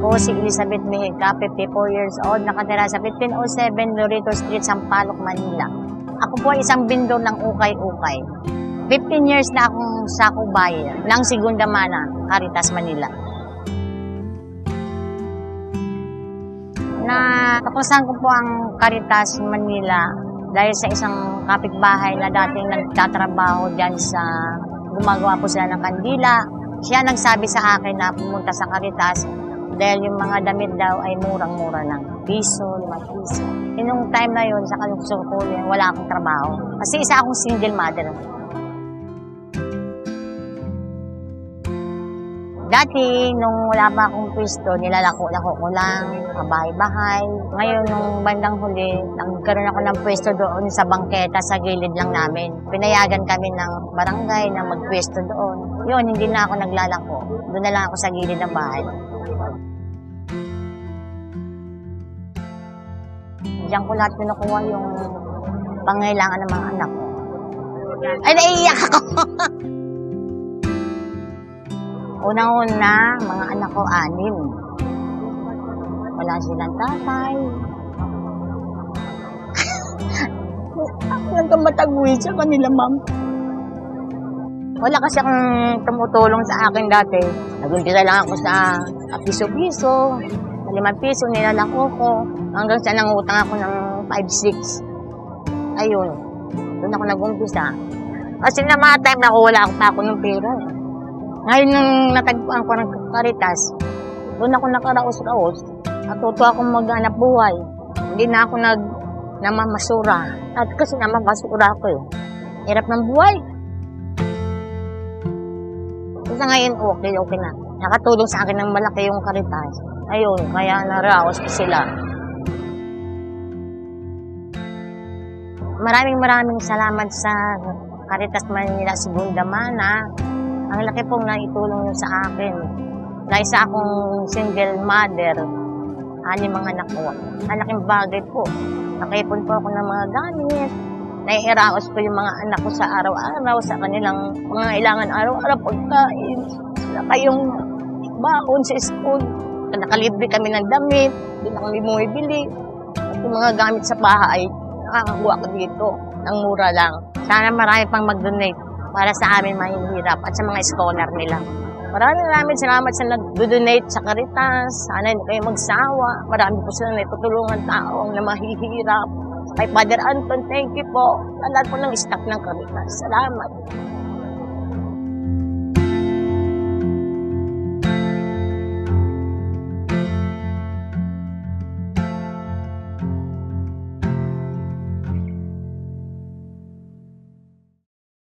po si Elizabeth Mejica, 54 years old, nakatira sa 1507 Loreto Street, Sampaloc, Manila. Ako po ay isang bindor ng ukay-ukay. 15 years na akong sako buyer ng Segunda Mana, Caritas, Manila. Na tapusan ko po ang Caritas, Manila dahil sa isang kapitbahay na dating nagtatrabaho dyan sa gumagawa po sila ng kandila. Siya nagsabi sa akin na pumunta sa Caritas dahil yung mga damit daw ay murang-mura ng piso, limang piso. E nung time na yun, sa kalusong ko yun, wala akong trabaho. Kasi isa akong single mother. Dati, nung wala pa akong pwesto, nilalako-lako ko lang, kabahay-bahay. Ngayon, nung bandang huli, nagkaroon ako ng pwesto doon sa bangketa sa gilid lang namin. Pinayagan kami ng barangay na magpwesto doon. Yun, hindi na ako naglalako. Doon na lang ako sa gilid ng bahay. Diyan ko lahat kinukuha yung pangailangan ng mga anak ko. Ay, naiiyak ako! Unang-una, mga anak ko, anim. Wala silang tatay. Ako lang kamatagwi sa kanila, ma'am. Wala kasi akong tumutulong sa akin dati. Nagumpisa lang ako sa piso-piso. Limang piso, nilalako ko. Hanggang sa nangutang ako ng 5-6. Ayun. Doon ako nagumpisa. Kasi na mga time na wala ako pa ako ng pera. Ngayon nung natagpuan ko ng karitas, doon ako nakaraos-raos. Natuto akong maghanap buhay. Hindi na ako nag namamasura. At kasi namamasura ako eh. Hirap ng buhay. Kasi ngayon, okay, okay na. Nakatulong sa akin ng malaki yung karitas. Ayun, kaya naraos ko sila. Maraming maraming salamat sa Caritas Manila Segunda Mana. Ang laki pong naitulong nyo sa akin. Na isa akong single mother, anim mga anak ko. Ang laking bagay po. Nakaipon po ako ng mga gamit. Naiiraos ko yung mga anak ko sa araw-araw, sa kanilang mga ilangan araw-araw, pagkain. Saka yung baon sa school. Nakalibre kami ng damit, na kami bumibili. At yung mga gamit sa bahay, nakakakuha ko dito ng mura lang. Sana marami pang mag-donate para sa amin mahihirap at sa mga scholar nila. Maraming maraming salamat sa nag-donate sa Caritas. Sana hindi kayo magsawa. Marami po sila na itutulungan taong na mahihirap. Kay Father Anton, thank you po. Sa lahat po ng staff ng Caritas. Salamat.